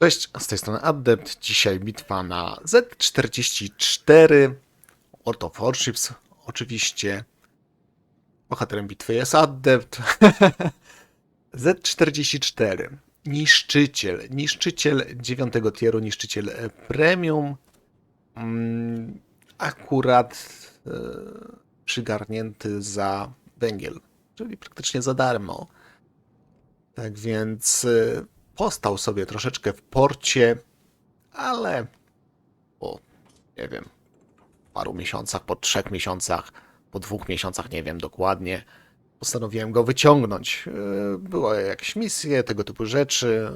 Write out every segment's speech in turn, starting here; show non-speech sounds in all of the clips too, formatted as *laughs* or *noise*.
Cześć, z tej strony Adept. Dzisiaj bitwa na Z44. World of Warships, oczywiście. Bohaterem bitwy jest Adept. *laughs* Z44. Niszczyciel. Niszczyciel 9 tieru, niszczyciel e, premium. Mm, Akurat e, przygarnięty za węgiel, czyli praktycznie za darmo. Tak więc e, postał sobie troszeczkę w porcie, ale po, nie wiem, paru miesiącach, po trzech miesiącach, po dwóch miesiącach, nie wiem dokładnie, postanowiłem go wyciągnąć. Yy, Były jakieś misje, tego typu rzeczy,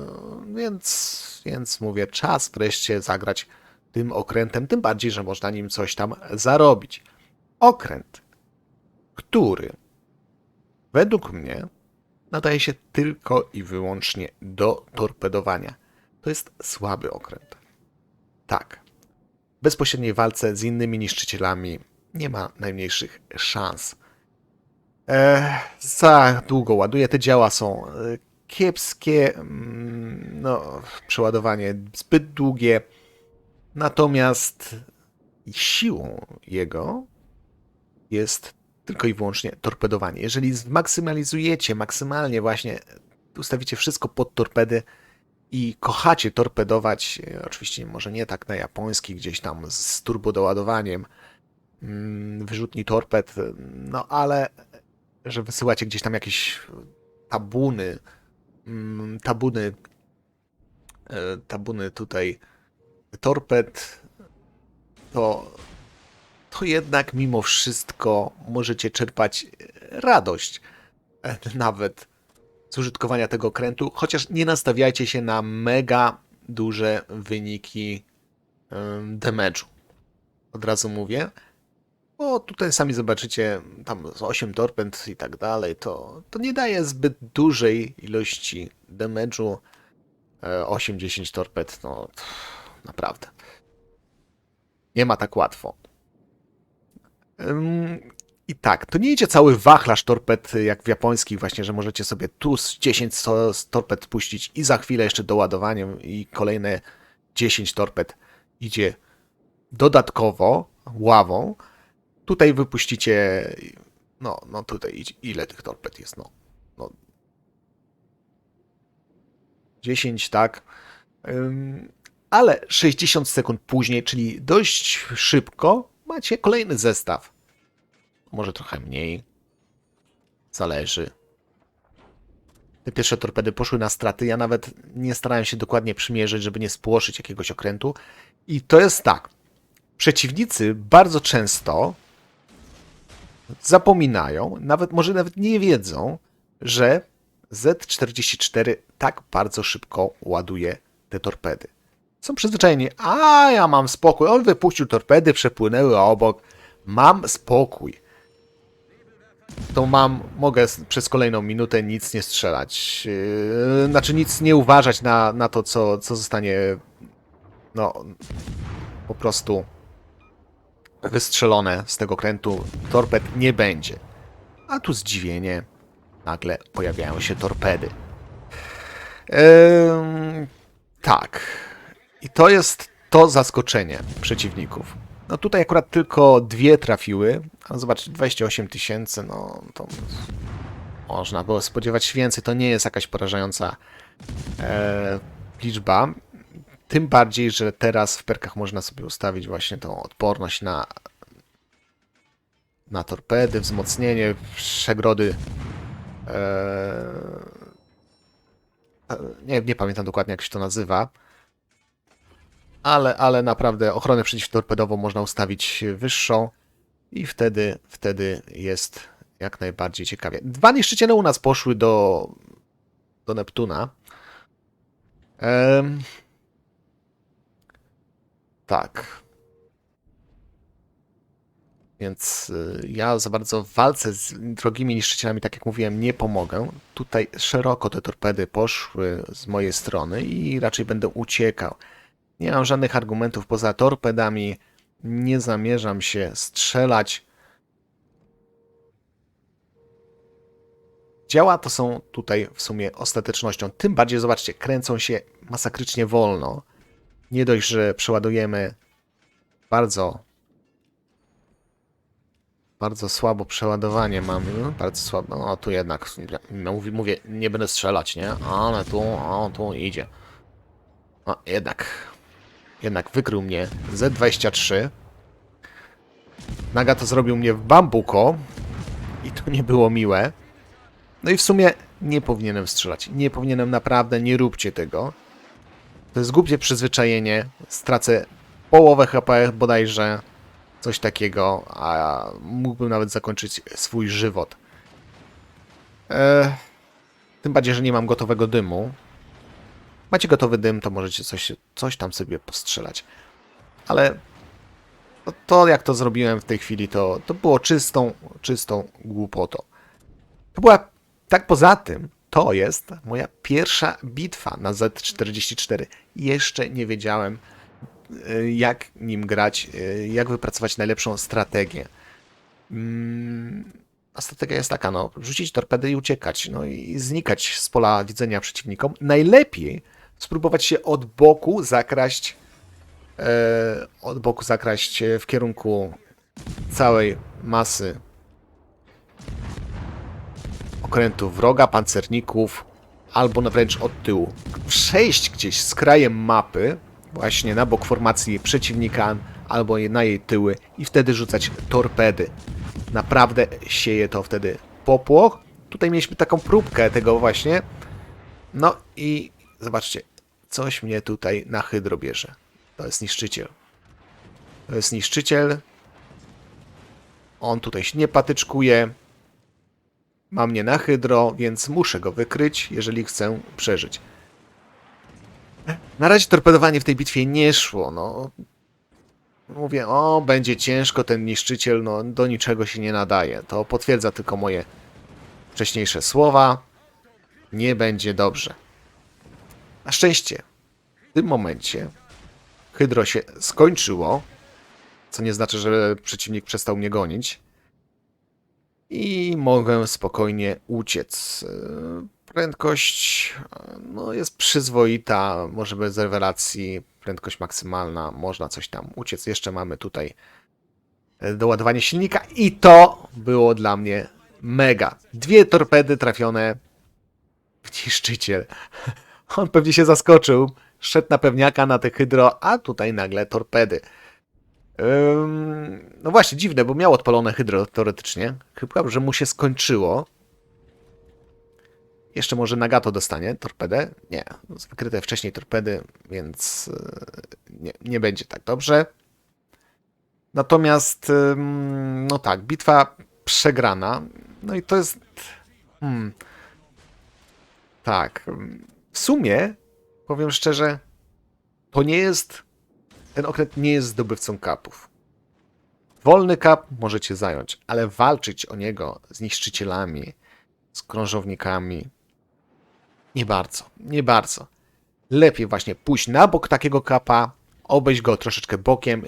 więc, więc mówię, czas wreszcie zagrać tym okrętem, tym bardziej, że można nim coś tam zarobić. Okręt, który według mnie nadaje się tylko i wyłącznie do torpedowania. To jest słaby okręt. Tak. W bezpośredniej walce z innymi niszczycielami nie ma najmniejszych szans. E, za długo ładuje, te działa są e, kiepskie, mm, no, przeładowanie zbyt długie. Natomiast siłą jego jest tylko i wyłącznie torpedowanie. Jeżeli zmaksymalizujecie maksymalnie właśnie, ustawicie wszystko pod torpedy i kochacie torpedować, e, oczywiście może nie tak na japoński, gdzieś tam z turbodoładowaniem, mm, wyrzutni torped, no ale że wysyłacie gdzieś tam jakieś tabuny, mm, tabuny, e, tabuny tutaj torped, to to jednak mimo wszystko możecie czerpać radość e, nawet z użytkowania tego okrętu, chociaż nie nastawiajcie się na mega duże wyniki damage'u. Od razu mówię. Bo tutaj sami zobaczycie, tam z 8 torped i tak dalej, to, to nie daje zbyt dużej ilości damage'u. E, 8-10 torped, no naprawdę. Nie ma tak łatwo. I tak, to nie idzie cały wachlarz torped jak w japońskich właśnie, że możecie sobie tu z 10 so- z torped puścić i za chwilę jeszcze doładowaniem i kolejne 10 torped idzie dodatkowo ławą. Tutaj wypuścicie, no, no tutaj ile tych torped jest, no, no 10, tak. Ale 60 sekund później, czyli dość szybko, macie kolejny zestaw. Może trochę mniej. Zależy. Te pierwsze torpedy poszły na straty. Ja nawet nie starałem się dokładnie przymierzyć, żeby nie spłoszyć jakiegoś okrętu. I to jest tak. Przeciwnicy bardzo często zapominają, nawet może nawet nie wiedzą, że Z44 tak bardzo szybko ładuje te torpedy. Są przyzwyczajeni, a ja mam spokój. On wypuścił torpedy, przepłynęły obok. Mam spokój. To mam, mogę przez kolejną minutę nic nie strzelać. Yy, znaczy nic nie uważać na, na to, co, co zostanie no po prostu wystrzelone z tego krętu. Torped nie będzie. A tu zdziwienie. Nagle pojawiają się torpedy. Ehm, tak. I to jest to zaskoczenie przeciwników. No tutaj akurat tylko dwie trafiły. A zobacz, 28 tysięcy, no to można było spodziewać się więcej. To nie jest jakaś porażająca e, liczba. Tym bardziej, że teraz w perkach można sobie ustawić właśnie tą odporność na, na torpedy, wzmocnienie, przegrody. E, e, nie, nie pamiętam dokładnie, jak się to nazywa ale, ale naprawdę ochronę przeciwtorpedową można ustawić wyższą i wtedy, wtedy jest jak najbardziej ciekawie. Dwa niszczyciele u nas poszły do, do Neptuna. Em, tak. Więc y, ja za bardzo w walce z drogimi niszczycielami, tak jak mówiłem, nie pomogę. Tutaj szeroko te torpedy poszły z mojej strony i raczej będę uciekał. Nie mam żadnych argumentów poza torpedami. Nie zamierzam się strzelać. Działa to są tutaj w sumie ostatecznością. Tym bardziej, zobaczcie, kręcą się masakrycznie wolno. Nie dość, że przeładujemy bardzo bardzo słabo przeładowanie mamy, bardzo słabo, no tu jednak, no, mówię, mówię, nie będę strzelać, nie, ale tu, o, tu idzie. No, jednak, jednak wykrył mnie Z23. Naga to zrobił mnie w bambuko i to nie było miłe. No i w sumie nie powinienem strzelać, nie powinienem naprawdę, nie róbcie tego. To jest głupie przyzwyczajenie, stracę połowę HP bodajże, coś takiego, a mógłbym nawet zakończyć swój żywot. E, tym bardziej, że nie mam gotowego dymu. Macie gotowy dym, to możecie coś, coś tam sobie postrzelać. Ale to, to, jak to zrobiłem w tej chwili, to, to było czystą, czystą głupotą. To była, tak poza tym, to jest moja pierwsza bitwa na Z44. Jeszcze nie wiedziałem, y, jak nim grać, y, jak wypracować najlepszą strategię. Mm, A strategia jest taka, no, rzucić torpedy i uciekać, no i znikać z pola widzenia przeciwnikom. Najlepiej spróbować się od boku zakraść, e, od boku zakraść e, w kierunku całej masy okrętu wroga, pancerników, albo wręcz od tyłu. Przejść gdzieś z krajem mapy, właśnie na bok formacji przeciwnika, albo na jej tyły i wtedy rzucać torpedy. Naprawdę sieje to wtedy popłoch. Tutaj mieliśmy taką próbkę tego właśnie. No i zobaczcie, coś mnie tutaj na hydro bierze. To jest niszczyciel. To jest niszczyciel. On tutaj się nie patyczkuje. Ma mnie na hydro, więc muszę go wykryć, jeżeli chcę przeżyć. Na razie torpedowanie w tej bitwie nie szło, no. Mówię, o, będzie ciężko, ten niszczyciel, no, do niczego się nie nadaje. To potwierdza tylko moje wcześniejsze słowa. Nie będzie dobrze. Na szczęście, w tym momencie hydro się skończyło, co nie znaczy, że przeciwnik przestał mnie gonić i mogę spokojnie uciec. Yy, Prędkość yy, no, jest przyzwoita, może bez rewelacji, prędkość maksymalna, można coś tam uciec. Jeszcze mamy tutaj yy, doładowanie silnika i to było dla mnie mega. Dwie torpedy trafione w niszczyciel. *laughs* On pewnie się zaskoczył, szedł na pewniaka na te hydro, a tutaj nagle torpedy. Ym, no właśnie, dziwne, bo miał odpalone hydro teoretycznie. Chyba, że mu się skończyło. Jeszcze może Nagato dostanie torpedę? Nie, wykryte wcześniej torpedy, więc yy, nie, nie będzie tak dobrze. Natomiast, no tak, bitwa przegrana. No i to jest. Hmm, tak. Sumie, powiem szczerze, to nie jest ten okręt nie jest zdobywcą kapów. Wolny kap możecie zająć, ale walczyć o niego z niszczycielami, z krążownikami nie bardzo, nie bardzo. Lepiej właśnie pójść na bok takiego kapa, obejść go troszeczkę bokiem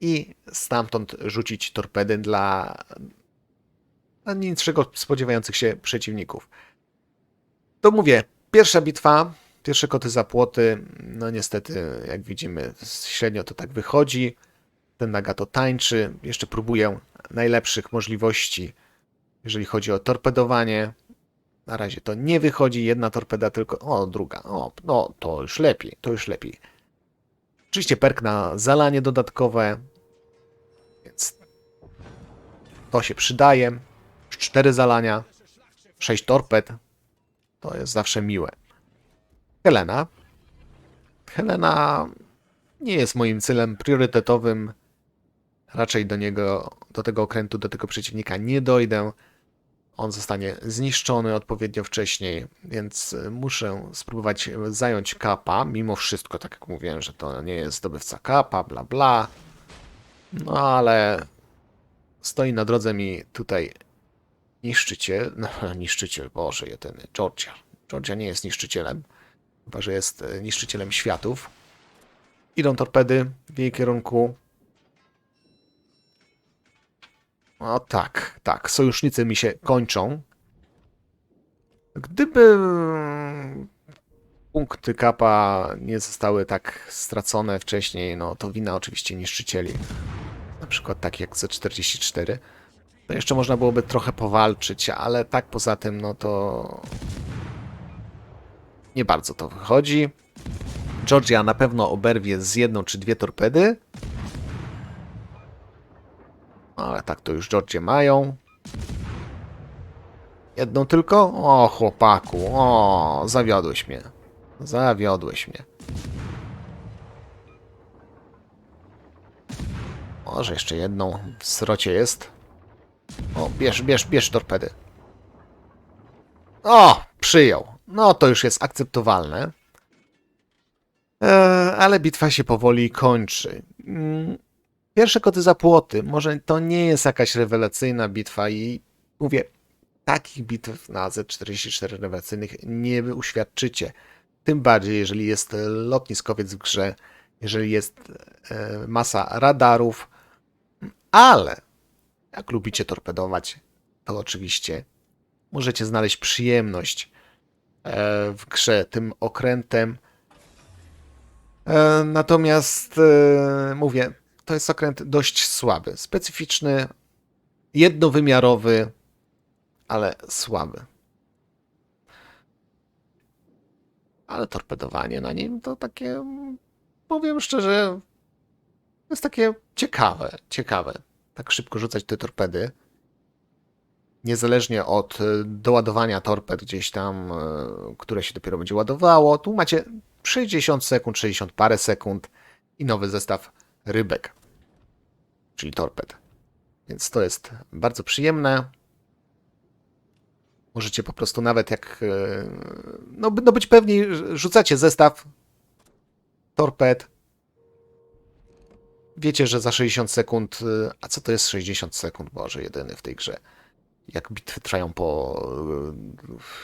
i stamtąd rzucić torpedy dla, dla niczego spodziewających się przeciwników. To mówię, pierwsza bitwa, Pierwsze koty za płoty, no niestety, jak widzimy, średnio to tak wychodzi. Ten Nagato tańczy. Jeszcze próbuję najlepszych możliwości, jeżeli chodzi o torpedowanie. Na razie to nie wychodzi. Jedna torpeda tylko. O, druga. O, no to już lepiej. To już lepiej. Oczywiście perk na zalanie dodatkowe. Więc to się przydaje. Cztery zalania. Sześć torped. To jest zawsze miłe. Helena. Helena nie jest moim celem priorytetowym. Raczej do niego, do tego okrętu, do tego przeciwnika nie dojdę. On zostanie zniszczony odpowiednio wcześniej, więc muszę spróbować zająć kapa. Mimo wszystko, tak jak mówiłem, że to nie jest zdobywca kapa, bla bla. No ale stoi na drodze mi tutaj niszczyciel. *laughs* No, niszczyciel, Boże, jedyny. Georgia. Georgia nie jest niszczycielem. Chyba, że jest e, niszczycielem światów. Idą torpedy w jej kierunku. O tak, tak. Sojusznicy mi się kończą. Gdyby punkty kapa nie zostały tak stracone wcześniej, no to wina oczywiście niszczycieli. Na przykład tak jak C44. To jeszcze można byłoby trochę powalczyć, ale tak poza tym, no to nie bardzo to wychodzi. Georgia na pewno oberwie z jedną czy dwie torpedy. No, Ale tak to już Georgie mają. Jedną tylko? O, chłopaku, o, zawiodłeś mnie. Zawiodłeś mnie. Może jeszcze jedną w srocie jest. O, bierz, bierz, bierz torpedy. O, przyjął. No to już jest akceptowalne. E, ale bitwa się powoli kończy. Mm, Pierwsze koty za płoty. Może to nie jest jakaś rewelacyjna bitwa i mówię, takich bitew na Z44 rewelacyjnych nie uświadczycie. Tym bardziej, jeżeli jest lotniskowiec w grze, jeżeli jest e, masa radarów, ale jak lubicie torpedować, to oczywiście możecie znaleźć przyjemność e, w grze tym okrętem. E, Natomiast e, mówię, to jest okręt dość słaby, specyficzny, jednowymiarowy, ale słaby. Ale torpedowanie na nim to takie, powiem szczerze, jest takie ciekawe, ciekawe. Tak szybko rzucać te torpedy. Niezależnie od e, doładowania torped gdzieś tam, e, które się dopiero będzie ładowało. Tu macie 60 sekund, 60 parę sekund i nowy zestaw rybek, czyli torped. Więc to jest bardzo przyjemne. Możecie po prostu nawet jak, e, no, no być pewni, rzucacie zestaw torped. Wiecie, że za 60 sekund, e, a co to jest 60 sekund? Boże, jedyny w tej grze. Jak bitwy trwają po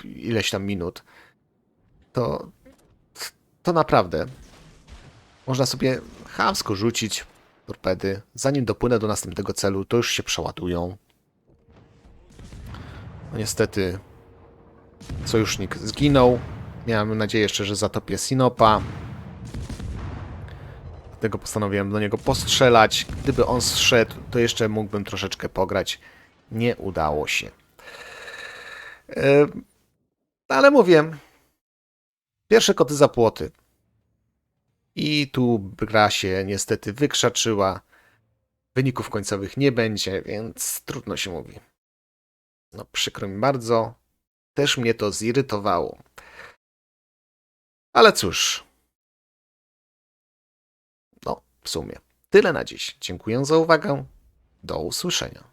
e, ileś tam minut, to, to naprawdę można sobie chamsko rzucić torpedy. Zanim dopłynę do następnego celu, to już się przeładują. No niestety sojusznik zginął. Miałem nadzieję jeszcze, że zatopię Sinopa. Dlatego postanowiłem do niego postrzelać. Gdyby on zszedł, to jeszcze mógłbym troszeczkę pograć. Nie udało się. E, Ale mówię, pierwsze koty za płoty. I tu gra się niestety wykrzaczyła. Wyników końcowych nie będzie, więc trudno się mówi. No przykro mi bardzo. Też mnie to zirytowało. Ale cóż. W sumie. Tyle na dziś. Dziękuję za uwagę. Do usłyszenia.